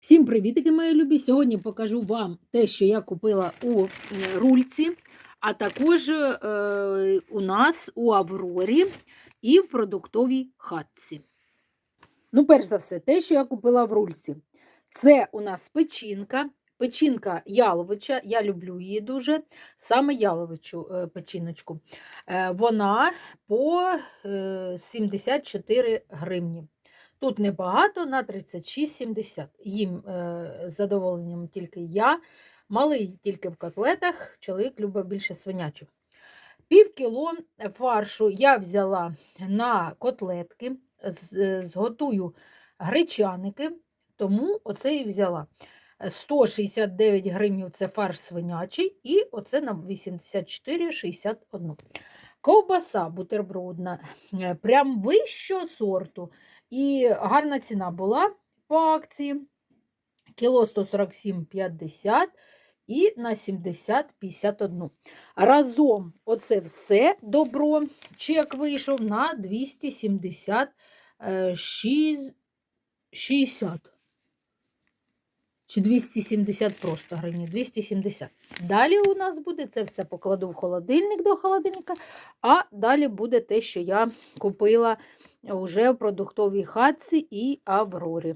Всім привітики, мої любі! Сьогодні покажу вам те, що я купила у е, рульці, а також е, у нас у Аврорі і в продуктовій хатці. Ну, перш за все, те, що я купила в рульці. Це у нас печінка. Печінка яловича, я люблю її дуже, саме яловичу е, печіночку. Е, вона по е, 74 гривні. Тут небагато на 36,70. Їм е, з задоволенням тільки я. Малий тільки в котлетах, чоловік любить більше свинячу. Пів кіло фаршу я взяла на котлетки, з- зготую гречаники, тому оце і взяла. 169 гривень це фарш свинячий, і оце на 84,61. Ковбаса бутербродна, е, прям вищого сорту. І гарна ціна була по акції. Кіло 147,50 і на 70,51. Разом оце все добро. Чек вийшов на 270 чи 270 просто гривні, 270. Далі у нас буде, це все покладу в холодильник до холодильника, а далі буде те, що я купила вже в продуктовій хатці і Аврорі.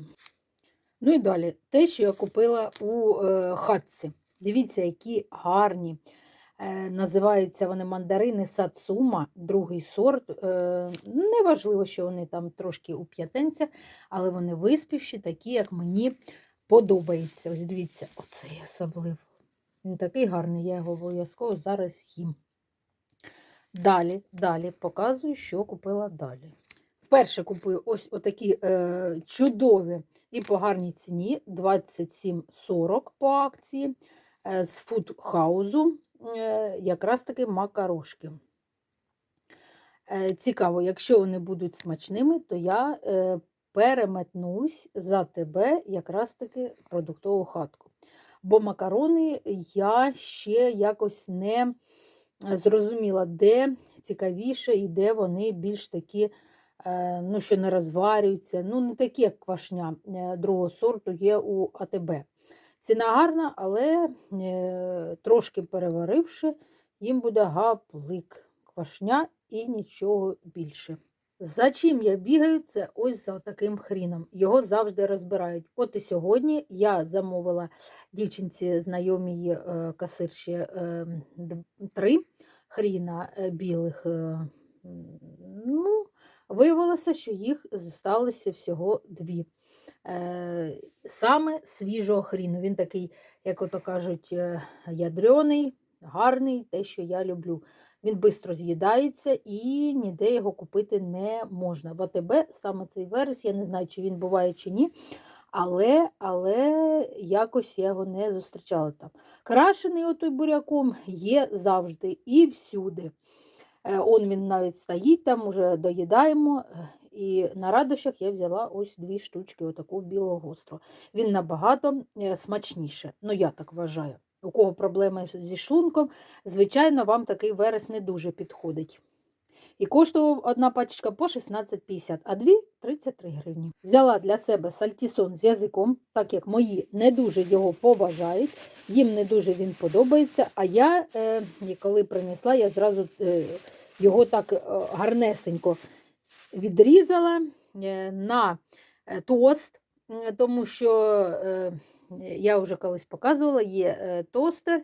Ну і далі, те, що я купила у е, хатці. Дивіться, які гарні. Е, називаються вони мандарини Сацума, другий сорт. Е, неважливо, що вони там трошки у п'ятенцях, але вони виспівші, такі, як мені подобається. Ось дивіться, оцей особливо. Він такий гарний, я його обов'язково зараз їм. Далі, далі показую, що купила далі. Вперше купую ось отакі е, чудові і по гарній ціні 27,40 по акції е, з фудхаузу, е, якраз таки макарошки. Е, цікаво, якщо вони будуть смачними, то я е, переметнусь за тебе якраз таки продуктову хатку. Бо макарони я ще якось не зрозуміла, де цікавіше і де вони більш такі, е, ну, що не розварюються. Ну, не такі, як квашня е, другого сорту є у АТБ. Ціна гарна, але е, трошки переваривши, їм буде гаплик квашня і нічого більше. За чим я бігаю, це ось за таким хріном. Його завжди розбирають. От і сьогодні я замовила дівчинці знайомій е, касирші е, три хріна е, білих. Виявилося, що їх залишилося всього дві. Е, Саме свіжого хріну. Він такий, як ото кажуть, е, ядрений, гарний, те, що я люблю. Він швидко з'їдається і ніде його купити не можна. В АТБ саме цей верес, я не знаю, чи він буває чи ні, але, але якось я його не зустрічала там. Крашений отой буряком є завжди і всюди. Е, Он він навіть стоїть там, уже доїдаємо. е, І на радощах я взяла ось дві штучки, отаку білого гостро. Він набагато е, смачніше. Ну, я так вважаю. У кого проблеми зі шлунком, звичайно, вам такий верес не дуже підходить. І коштував одна пачечка по 16,50, а дві 33 гривні. Взяла для себе сальтісон з язиком, так як мої не дуже його поважають, їм не дуже він подобається. А я, е, коли принесла, я зразу е, його так е, гарнесенько відрізала е, на е, тост, тому що е, я вже колись показувала, є е, тостер,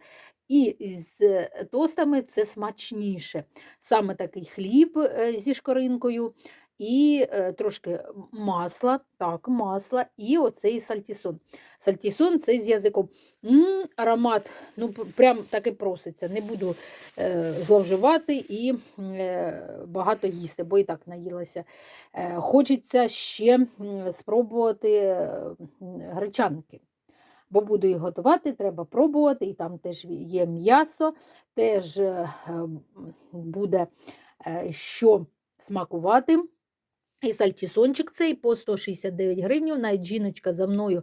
і з е, тостами це смачніше. Саме такий хліб е, зі шкоринкою, і е, трошки масла, так, масла, і оцей сальтісон. Сальтісон це з язиком. М, аромат, ну прям так і проситься. Не буду е, зловживати і е, багато їсти, бо і так наїлася. Е, хочеться ще спробувати гречанки. Бо буду їх готувати, треба пробувати, і там теж є м'ясо, теж е, буде е, що смакувати. І сальтісончик цей по 169 гривень. Навіть жіночка за мною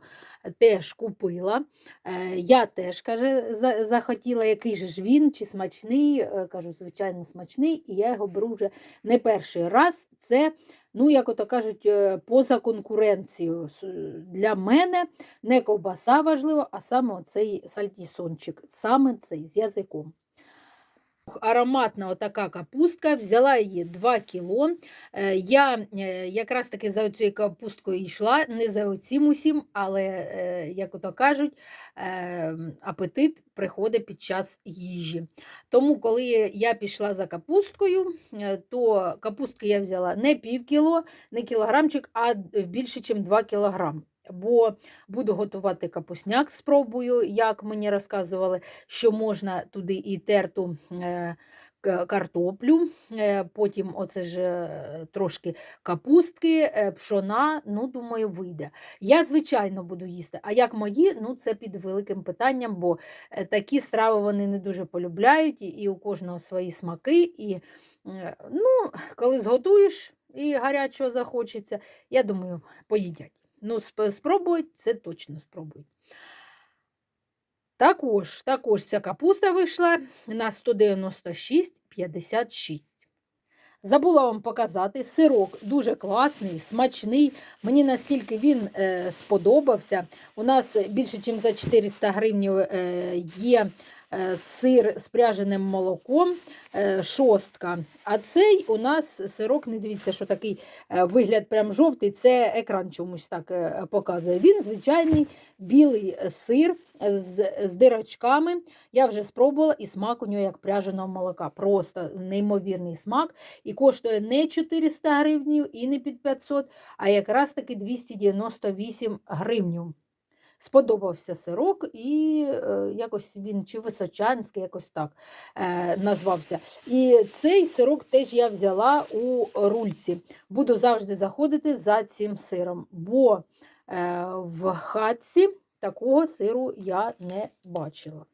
теж купила. Е, Я теж каже, захотіла, який же ж він, чи смачний. Е, Кажу, звичайно, смачний, і я його беру вже не перший раз. Це ну, як ото кажуть, е, поза конкуренцією. Для мене не ковбаса важлива, а саме цей сальтісончик, саме цей з язиком. Ароматна отака капустка, взяла її 2 кіло. Е, Я е, якраз таки за цією капусткою йшла, не за оцім усім, але, е, як ото кажуть, апетит приходить під час їжі. Тому, коли я пішла за капусткою, то капустки я взяла не пів кіло, не кілограмчик, а більше, ніж 2 кілограм. Бо буду готувати капусняк, спробую, як мені розказували, що можна туди і терту е, картоплю, е, потім оце ж е, трошки капустки, пшона, ну, думаю, вийде. Я, звичайно, буду їсти. А як мої, ну це під великим питанням, бо такі страви вони не дуже полюбляють, і, у кожного свої смаки. І ну, коли зготуєш і гарячого захочеться, я думаю, поїдять. Ну, спробують, це точно спробують. Також, також ця капуста вийшла на 196,56. Забула вам показати сирок дуже класний, смачний. Мені настільки він е, сподобався. У нас більше, ніж за 400 гривень е, є сир з пряженим молоком, е, шостка. А цей у нас сирок, не дивіться, що такий е, вигляд прям жовтий, це екран чомусь так е, показує. Він звичайний білий е, сир з, з дирочками. Я вже спробувала і смак у нього як пряженого молока. Просто неймовірний смак. І коштує не 400 гривень і не під 500, а якраз таки 298 гривень. Сподобався сирок, і е, якось він чи височанський, якось так е, назвався. І цей сирок теж я взяла у рульці. Буду завжди заходити за цим сиром, бо е, в хатці такого сиру я не бачила.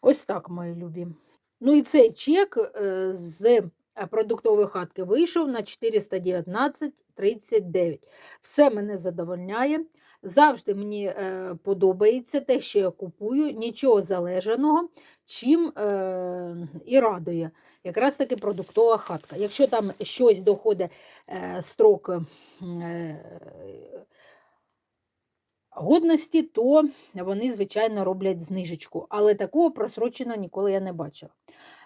Ось так, мої любі. Ну і цей чек з продуктової хатки вийшов на 419,39. Все мене задовольняє. Завжди мені е, подобається те, що я купую, нічого залежаного, чим е, і радує. Якраз таки продуктова хатка. Якщо там щось доходить е, строк годності, то вони, звичайно, роблять знижечку. Але такого просрочено ніколи я не бачила.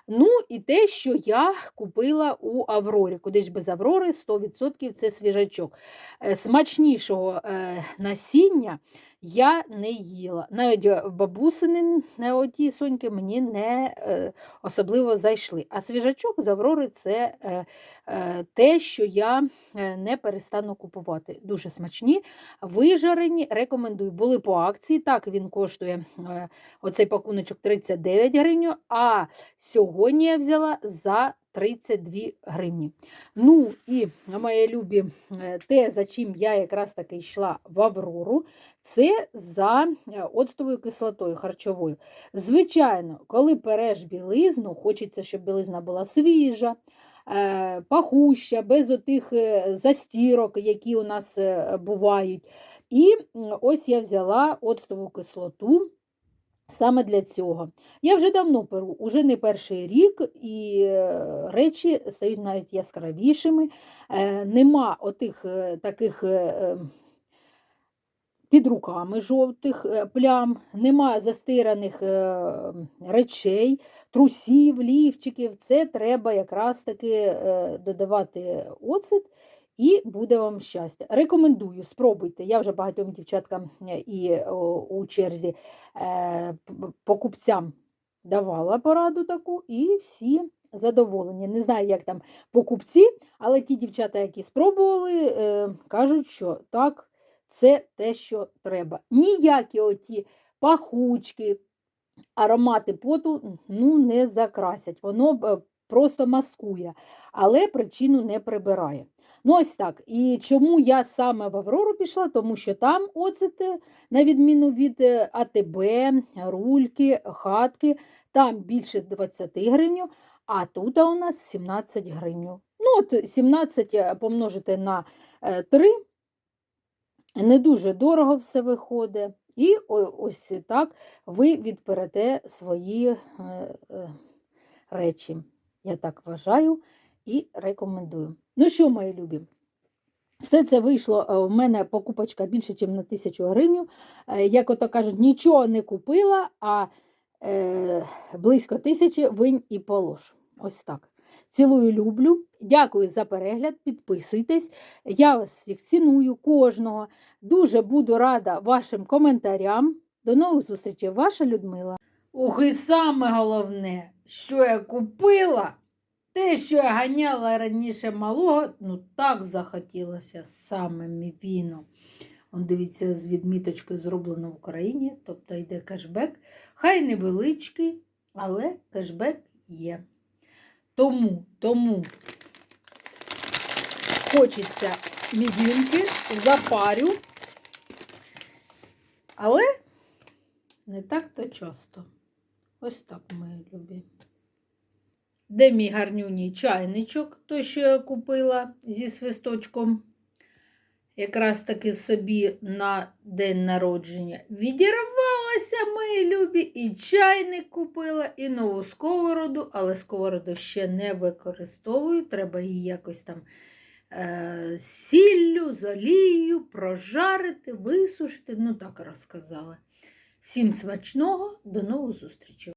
Ну, і те, що я купила у Аврорі. Куди ж без Аврори 100% це свіжачок. Е, Смачнішого е, насіння я не їла. Навіть е, бабусини е, оті соньки мені не е, особливо зайшли. А свіжачок з Аврори це е, е, те, що я е, не перестану купувати. Дуже смачні, вижарені, рекомендую. Були по акції. Так, він коштує е, оцей пакуночок 39 гривень, а сьогодні я взяла за 32 гривні. Ну і мої любі, е, те, за чим я якраз таки йшла в Аврору, це за е, оцтовою кислотою харчовою. Звичайно, коли переш білизну, хочеться, щоб білизна була свіжа, е, пахуща, без отих застірок, які у нас бувають. І ось я взяла оцтову кислоту. Саме для цього. Я вже давно перу, уже не перший рік, і е, речі стають навіть яскравішими. Е, Нема отих е, таких е, е, під руками жовтих плям, нема застираних речей, трусів, лівчиків. Це треба якраз таки додавати оцет. І буде вам щастя. Рекомендую, спробуйте. Я вже багатьом дівчаткам е, і у черзі е, покупцям давала пораду таку, і всі задоволені. Не знаю, як там покупці, але ті дівчата, які спробували, е, кажуть, що так, це те, що треба. Ніякі оті пахучки, аромати поту ну, не закрасять. Воно просто маскує, але причину не прибирає. Ну, ось так. І чому я саме в Аврору пішла? Тому що там оцети, на відміну від е, АТБ, рульки, хатки, там більше 20 гривень, а тут у нас 17 гривень. Ну, от 17 помножити на 3, не дуже дорого все виходить. І ось так ви відперете свої е, е, речі. Я так вважаю і рекомендую. Ну що, мої любі? Все це вийшло е, в мене покупочка більше, ніж на тисячу гривень. Як ото кажуть, нічого не купила, а е, близько тисячі винь і полож. Ось так. Цілую, люблю. Дякую за перегляд. Підписуйтесь. Я вас всіх ціную, кожного. Дуже буду рада вашим коментарям. До нових зустрічей, ваша Людмила. Ох, і саме головне, що я купила. Те, що я ганяла раніше малого, ну так захотілося саме мівіно. Он дивіться, з відміточкою зроблено в Україні, тобто йде кешбек. Хай невеличкий, але кешбек є. Тому, тому хочеться мівінки, запарю, але не так то часто. Ось так, мої любі. Де мій гарнюній чайничок, той, що я купила зі свисточком, якраз таки собі на день народження. Відірвалася, мої любі, і чайник купила, і нову сковороду, але сковороду ще не використовую. Треба її якось там е- сіллю, з олією прожарити, висушити. Ну, так розказала. Всім смачного, до нових зустрічей!